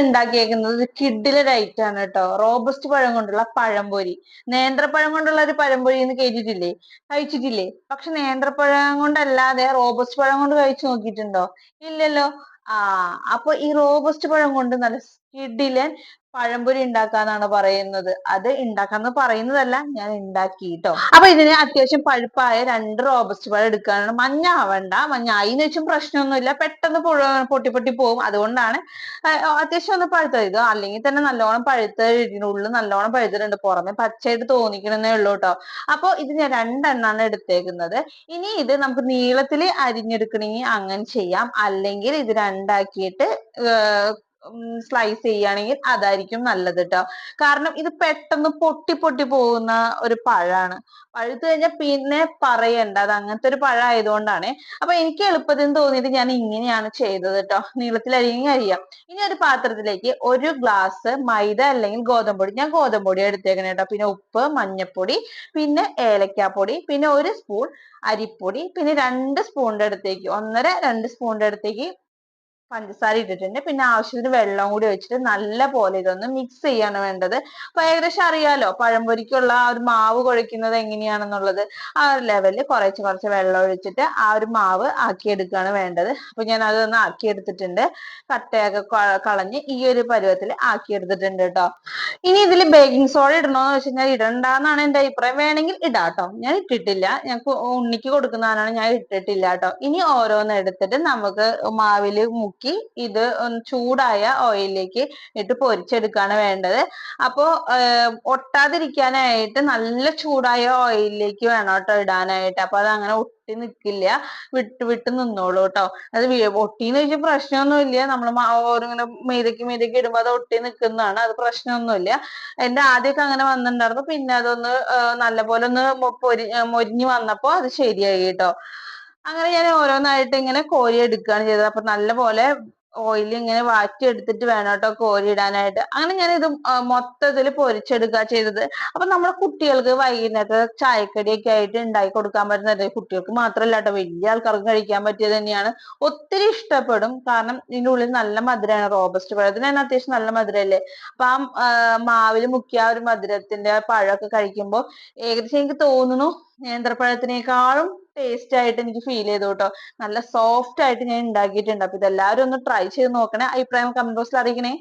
ഉണ്ടാക്കിയേക്കുന്നത് കിഡിലെ diet ആണ് കേട്ടോ. Robust പഴം കൊണ്ടുള്ള പഴംപൊരി. നേന്ത്രപ്പഴം കൊണ്ടുള്ള ഒരു പഴംപൊരി എന്ന് കേട്ടിട്ടില്ലേ? കഴിച്ചിട്ടില്ലേ? പക്ഷെ നേന്ത്രപ്പഴം കൊണ്ടല്ലാതെ റോബസ്റ്റ് പഴം കൊണ്ട് കഴിച്ചു നോക്കിയിട്ടുണ്ടോ? ഇല്ലല്ലോ. ആ അപ്പൊ ഈ റോബസ്റ്റ് പഴം കൊണ്ട് നല്ല കിഡിലൻ പഴംപൊരി ഉണ്ടാക്കാന്നാണ് പറയുന്നത്. അത് ഉണ്ടാക്കാന്ന് പറയുന്നതല്ല ഞാൻ ഉണ്ടാക്കി ട്ടോ അപ്പൊ ഇതിന് അത്യാവശ്യം പഴുപ്പായ രണ്ട് റോബസ്റ്റ് പഴം എടുക്കാനാണ്. മഞ്ഞ ആവണ്ട മഞ്ഞ. ആയിന്ന് വെച്ചും പ്രശ്നമൊന്നുമില്ല. പെട്ടെന്ന് പൊട്ടി പൊട്ടി പോകും അതുകൊണ്ടാണ് അത്യാവശ്യം ഒന്ന് പഴുത്തത്. ഇത് അല്ലെങ്കിൽ തന്നെ നല്ലോണം പഴുത്ത ഉള്ളിൽ നല്ലോണം പഴുത്തിട്ടുണ്ട്. പുറമെ പച്ചയായിട്ട് തോന്നിക്കണമെന്നേ ഉള്ളൂ കേട്ടോ അപ്പൊ ഇത് ഞാൻ രണ്ടെണ്ണാണ് എടുത്തേക്കുന്നത്. ഇനി ഇത് നമുക്ക് നീളത്തിൽ അരിഞ്ഞെടുക്കണമെങ്കിൽ അങ്ങനെ ചെയ്യാം. അല്ലെങ്കിൽ ഇത് രണ്ടാക്കിയിട്ട് സ്ലൈസ് ചെയ്യുകയാണെങ്കിൽ അതായിരിക്കും നല്ലത് കേട്ടോ കാരണം ഇത് പെട്ടെന്ന് പൊട്ടി പൊട്ടി പോകുന്ന ഒരു പഴമാണ് പഴുത്ത് കഴിഞ്ഞാൽ പിന്നെ പറയണ്ട. അത് അങ്ങനത്തെ ഒരു പഴം ആയതുകൊണ്ടാണ് അപ്പൊ എനിക്ക് എളുപ്പത്തിന് തോന്നിയിട്ട് ഞാൻ ഇങ്ങനെയാണ് ചെയ്തത് കേട്ടോ നീളത്തിൽ അരിഞ്ഞ് അരിയാം. ഇനി ഒരു പാത്രത്തിലേക്ക് ഒരു ഗ്ലാസ് മൈദ അല്ലെങ്കിൽ ഗോതമ്പൊടി. ഞാൻ ഗോതമ്പൊടി എടുത്തേക്കണേ കേട്ടോ പിന്നെ ഉപ്പ് മഞ്ഞപ്പൊടി പിന്നെ ഏലക്കാപ്പൊടി പിന്നെ ഒരു സ്പൂൺ അരിപ്പൊടി പിന്നെ രണ്ട് സ്പൂണിന്റെ അടുത്തേക്ക് ഒന്നര രണ്ട് സ്പൂണിന്റെ അടുത്തേക്ക് പഞ്ചസാര ഇട്ടിട്ടുണ്ട്. പിന്നെ ആവശ്യത്തിന് വെള്ളം കൂടി ഒഴിച്ചിട്ട് നല്ല പോലെ ഇതൊന്ന് മിക്സ് ചെയ്യാണ് വേണ്ടത്. അപ്പൊ ഏകദേശം അറിയാലോ പഴംപൊരിക്കുള്ള ആ ഒരു മാവ് കുഴയ്ക്കുന്നത് എങ്ങനെയാണെന്നുള്ളത്. ആ ഒരു ലെവലിൽ കുറച്ച് കുറച്ച് വെള്ളം ഒഴിച്ചിട്ട് ആ ഒരു മാവ് ആക്കിയെടുക്കുകയാണ് വേണ്ടത്. അപ്പൊ ഞാൻ അതൊന്ന് ആക്കിയെടുത്തിട്ടുണ്ട്. കട്ടയൊക്കെ കളഞ്ഞ് ഈ ഒരു പരുവത്തിൽ ആക്കിയെടുത്തിട്ടുണ്ട് കേട്ടോ ഇനി ഇതിൽ ബേക്കിംഗ് സോഡ ഇടണോന്ന് വെച്ച് കഴിഞ്ഞാൽ ഇടണ്ടെന്നാണ് എന്റെ അഭിപ്രായം. വേണമെങ്കിൽ ഇടാം ട്ടോ ഞാൻ ഇട്ടിട്ടില്ല. ഞാൻ ഉണ്ണിക്ക് കൊടുക്കുന്നതാണ് ഞാൻ ഇട്ടിട്ടില്ല കേട്ടോ ഇനി ഓരോന്ന് എടുത്തിട്ട് നമുക്ക് മാവിൽ മുക്കി ഇത് ഒന്ന് ചൂടായ ഓയിലിലേക്ക് ഇട്ട് പൊരിച്ചെടുക്കുകയാണ് വേണ്ടത്. അപ്പോ ഒട്ടാതിരിക്കാനായിട്ട് നല്ല ചൂടായ ഓയിലിലേക്ക് വേണം കേട്ടോ ഇടാനായിട്ട്. അപ്പൊ അതങ്ങനെ ഒട്ടി നിക്കില്ല. വിട്ട് വിട്ട് നിന്നോളൂ കേട്ടോ. അത് ഒട്ടിന്ന് വെച്ചാൽ പ്രശ്നമൊന്നുമില്ല. നമ്മൾ ഓരോങ്ങനെ മീതക്ക് മീതക്ക് ഇടുമ്പോൾ അത് ഒട്ടി നിൽക്കുന്നതാണ് അത് പ്രശ്നമൊന്നുമില്ല. എന്റെ ആദ്യമൊക്കെ അങ്ങനെ വന്നിട്ടുണ്ടായിരുന്നു. പിന്നെ അതൊന്ന് നല്ല നല്ലപോലെ ഒന്ന് പൊരി മൊരിഞ്ഞു മൊരിഞ്ഞ് വന്നപ്പോ അത് ശരിയായി കേട്ടോ. അങ്ങനെ ഞാൻ ഓരോന്നായിട്ട് ഇങ്ങനെ കോരി എടുക്കുകയാണ് ചെയ്തത്. അപ്പൊ നല്ലപോലെ ഓയിൽ ഇങ്ങനെ വാറ്റി എടുത്തിട്ട് വേണം കേട്ടോ കോരി ഇടാനായിട്ട്. അങ്ങനെ ഞാൻ ഇത് മൊത്തത്തിൽ പൊരിച്ചെടുക്കുക ചെയ്തത്. അപ്പൊ നമ്മുടെ കുട്ടികൾക്ക് വൈകുന്നേരത്തെ ചായക്കടിയൊക്കെ ആയിട്ട് ഉണ്ടാക്കി കൊടുക്കാൻ പറ്റുന്നത് കുട്ടികൾക്ക് മാത്രമല്ല കേട്ടോ വലിയ ആൾക്കാർക്ക് കഴിക്കാൻ പറ്റിയത് തന്നെയാണ്. ഒത്തിരി ഇഷ്ടപ്പെടും. കാരണം ഇതിന്റെ ഉള്ളിൽ നല്ല മധുരമാണ് റോബസ്റ്റ് പഴത്തിന് തന്നെ അത്യാവശ്യം നല്ല മധുരല്ലേ? അപ്പൊ ആ മാവിൽ മുക്കിയ ഒരു മധുരത്തിന്റെ പഴമൊക്കെ കഴിക്കുമ്പോൾ ഏകദേശം എനിക്ക് തോന്നുന്നു നേന്ത്രപ്പഴത്തിനേക്കാളും ടേസ്റ്റ് ആയിട്ട് എനിക്ക് ഫീൽ ചെയ്തു കേട്ടോ നല്ല സോഫ്റ്റ് ആയിട്ട് ഞാൻ ഉണ്ടാക്കിയിട്ടുണ്ട്. അപ്പൊ ഇതെല്ലാവരും ഒന്ന് ട്രൈ ചെയ്ത് നോക്കണേ. അഭിപ്രായം കമന്റ് ബോക്സിൽ അറിയിക്കണേ.